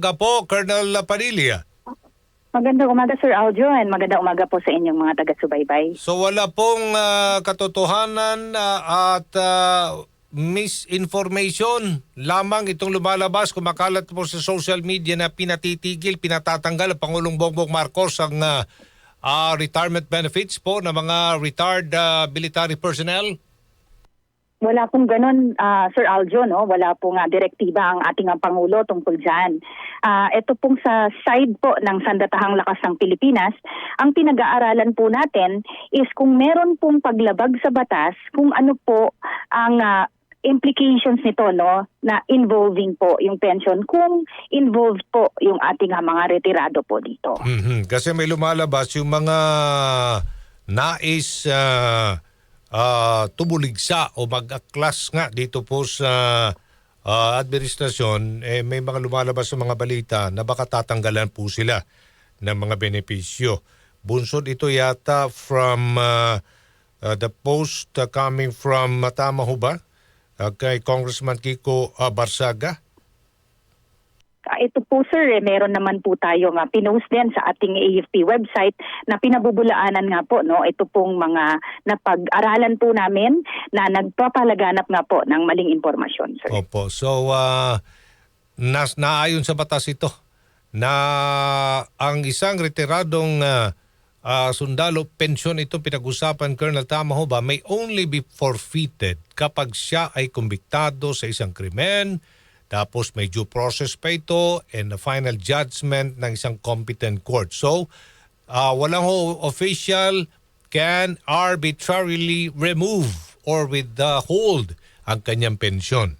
Ga po, Colonel Padilla. Magandang umaga Sir Aljo and magandang umaga po sa inyong mga taga-subaybay. So wala pong ah, katotohanan ah, at ah, misinformation lamang itong lumalabas, kumakalat po sa social media na pinatitigil, pinatatanggal ang Pangulong Bongbong Marcos ang ah, ah, retirement benefits po ng mga retired ah, military personnel. Wala pong ganun, ah, Sir Aljo, no? wala pong ah, direktiba ang ating ah, Pangulo tungkol dyan. Ah, ito pong sa side po ng Sandatahang Lakas ng Pilipinas, ang pinag-aaralan po natin is kung meron pong paglabag sa batas, kung ano po ang ah, implications nito no na involving po yung pension kung involved po yung ating ah, mga retirado po dito. Mhm, Kasi may lumalabas yung mga nais ah, ah, tumuligsa o mag-aklas nga dito po sa ah, administrasyon, eh, may mga lumalabas sa mga balita na baka tatanggalan po sila ng mga benepisyo. Bunsod ito yata from ah, ah, the post ah, coming from uh, ba? Ah, kay Congressman Kiko ah, Barsaga. Ah, Ito po sir, eh, meron naman po tayo nga pinost din sa ating AFP website na pinabubulaanan nga po no ito pong mga napag-aralan po namin na nagpapalaganap nga po ng maling impormasyon sir. Opo. So, ah, nas, naayon sa batas ito na ang isang retiradong ah, ah, sundalo, pensyon ito pinag-usapan, Colonel Tama ho ba, may only be forfeited kapag siya ay kumbiktado sa isang krimen, tapos may due process pa ito and the final judgment ng isang competent court. So, ah, walang ho official can arbitrarily remove or withhold ang kanyang pensyon.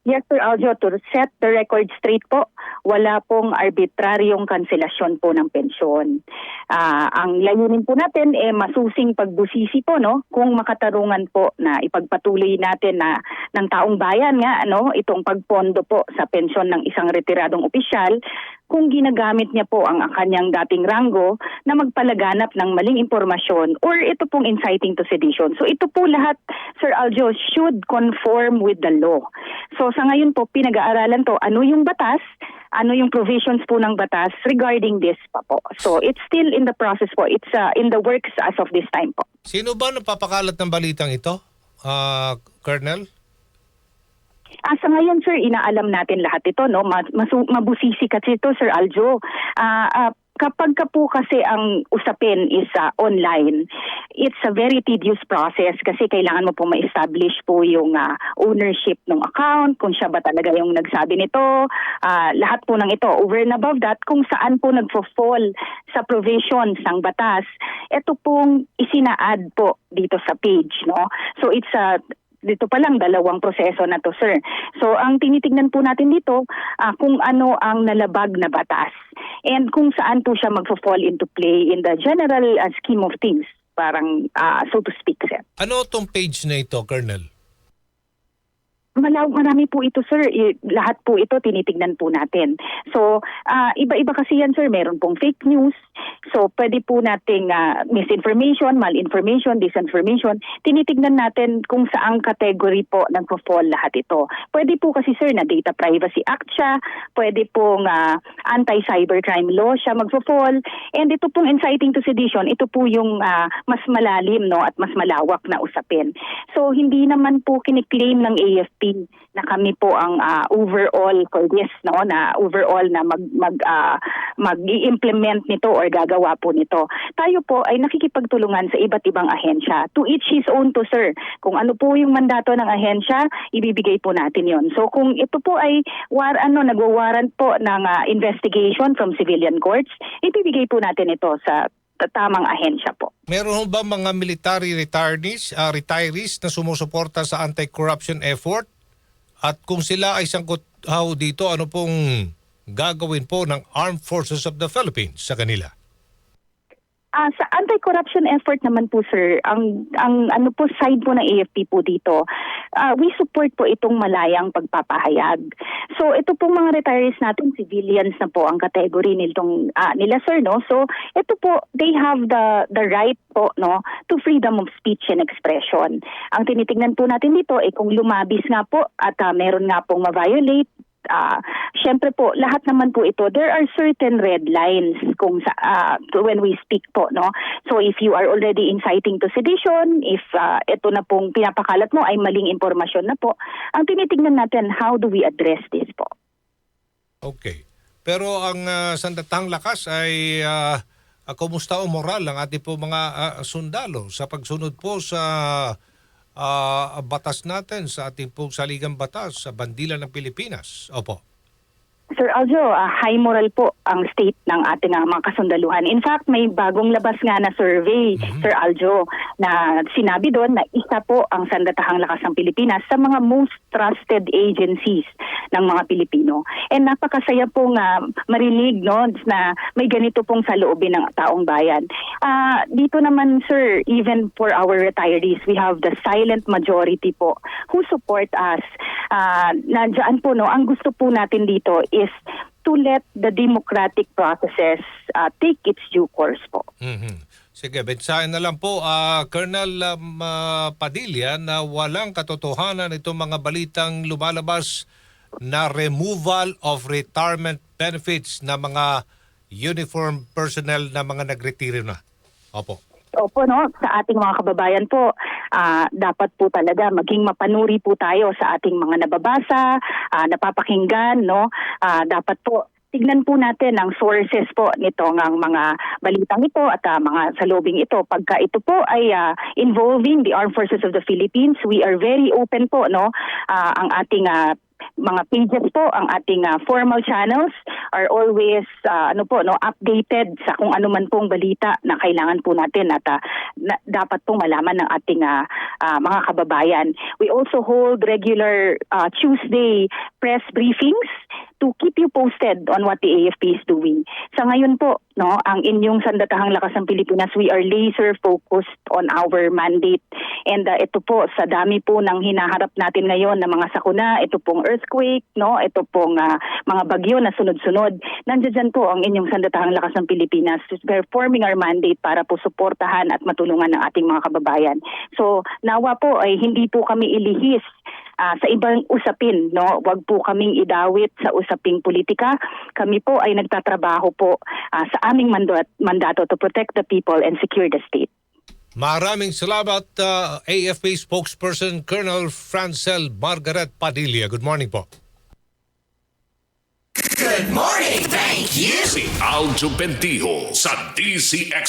Yes sir Aljo, to set the record straight po, wala pong arbitraryong kanselasyon po ng pensyon. Ah, ang layunin po natin eh masusing pagbusisi po no kung makatarungan po na ipagpatuloy natin na ng taong bayan nga ano itong pagpondo po sa pensyon ng isang retiradong opisyal kung ginagamit niya po ang kanyang dating ranggo na magpalaganap ng maling impormasyon or ito pong inciting to sedition. So ito po lahat, Sir Aljo, should conform with the law. So sa ngayon po, pinag-aaralan to, ano yung batas, ano yung provisions po ng batas regarding this pa po. So it's still in the process po. It's uh, in the works as of this time po. Sino ba napapakalat ng balitang ito, ah, Colonel? Ah, sa ngayon, sir, inaalam natin lahat ito, no? Ma- masu- mabusisi kasi ito, Sir Aljo. Ah, ah, kapag ka po kasi ang usapin is ah, online, it's a very tedious process kasi kailangan mo po ma-establish po yung ah, ownership ng account, kung siya ba talaga yung nagsabi nito, ah, lahat po ng ito. Over and above that, kung saan po nagfo-fall sa provisions ng batas, ito pong isina-add po dito sa page, no? So it's a dito pa lang dalawang proseso na to sir. So ang tinitingnan po natin dito ah, kung ano ang nalabag na batas and kung saan po siya magfo-fall into play in the general ah, scheme of things parang ah, so to speak sir. Ano tong page na ito, Colonel? Malaw, marami po ito, sir. Lahat po ito tinitignan po natin. So, ah, iba-iba kasi yan, sir. Meron pong fake news. So, pwede po nating ah, misinformation, malinformation, disinformation. Tinitignan natin kung saang category po nagpo-fall lahat ito. Pwede po kasi, sir, na Data Privacy Act siya. Pwede pong ah, anti-cybercrime law siya magpo-fall. And ito pong inciting to sedition, ito po yung ah, mas malalim no, at mas malawak na usapin. So, hindi naman po kiniklaim ng AFP na kami po ang ah, overall for this no na overall na mag mag ah, mag-i-implement nito or gagawa po nito. Tayo po ay nakikipagtulungan sa iba't ibang ahensya. To each his own to sir. Kung ano po yung mandato ng ahensya, ibibigay po natin 'yon. So kung ito po ay war ano nagwa-warrant po ng ah, investigation from civilian courts, ibibigay po natin ito sa tamang ahensya po. Meron ba mga military retirees, ah, retirees na sumusuporta sa anti-corruption effort? At kung sila ay sangkot ho dito, ano pong gagawin po ng Armed Forces of the Philippines sa kanila? Ah, sa anti-corruption effort naman po sir, ang ang ano po side po ng AFP po dito, ah, we support po itong malayang pagpapahayag. So ito pong mga retirees natin, civilians na po ang category nitong ah, nila sir no. So ito po they have the the right po no to freedom of speech and expression. Ang tinitingnan po natin dito ay kung lumabis nga po at ah, meron nga pong ma-violate uh, syempre po, lahat naman po ito, there are certain red lines kung sa, ah, when we speak po, no? So if you are already inciting to sedition, if ah, ito na pong pinapakalat mo ay maling impormasyon na po, ang tinitingnan natin, how do we address this po? Okay. Pero ang uh, sandatahang lakas ay uh, uh, kumusta o moral ang ating po mga ah, sundalo sa pagsunod po sa ah, batas natin, sa ating po saligang batas sa bandila ng Pilipinas. Opo. Sir Aljo, ah, high moral po ang state ng ating ah, mga kasundaluhan. In fact, may bagong labas nga na survey, Sir Aljo, na sinabi doon na isa po ang sandatahang lakas ng Pilipinas sa mga most trusted agencies ng mga Pilipino. And napakasaya pong ah, marinig no, na may ganito pong saloobin ng taong bayan. Ah, dito naman, sir, even for our retirees, we have the silent majority po who support us. Ah, nandiyan po, no, ang gusto po natin dito is to let the democratic processes ah, take its due course po. Mhm. Sige, bensahin na lang po, ah, Colonel um, ah, Padilla, na walang katotohanan itong mga balitang lumalabas na removal of retirement benefits na mga uniform personnel na mga nagretiro na. Opo. Opo, no, sa ating mga kababayan po, ah, dapat po talaga maging mapanuri po tayo sa ating mga nababasa, ah, napapakinggan, no. Ah, dapat po tignan po natin ang sources po nito ng mga balitang ito at ah, mga salubing ito. Pagka ito po ay ah, involving the Armed Forces of the Philippines, we are very open po, no. Ah, ang ating ah, mga pages po, ang ating ah, formal channels are always ah, ano po no updated sa kung ano man pong balita na kailangan po natin at ah, na- dapat pong malaman ng ating ah, ah, mga kababayan. We also hold regular ah, Tuesday press briefings to keep you posted on what the AFP is doing. Sa ngayon po, no, ang inyong sandatahang lakas ng Pilipinas, we are laser focused on our mandate. And ah, ito po sa dami po ng hinaharap natin ngayon na mga sakuna, ito pong earthquake, no, ito pong ah, mga bagyo na sunod-sunod. Nandiyan po ang inyong sandatahang lakas ng Pilipinas performing our mandate para po suportahan at matulungan ng ating mga kababayan. So, nawa po ay hindi po kami ilihis ah, sa ibang usapin, no? Huwag po kaming idawit sa usaping politika. Kami po ay nagtatrabaho po ah, sa aming mandat, mandato to protect the people and secure the state. Maraming salamat, uh, AFP spokesperson Colonel Francel Margaret Padilla. Good morning po. Good morning, thank you. Si Aljo Bentijo sa DCX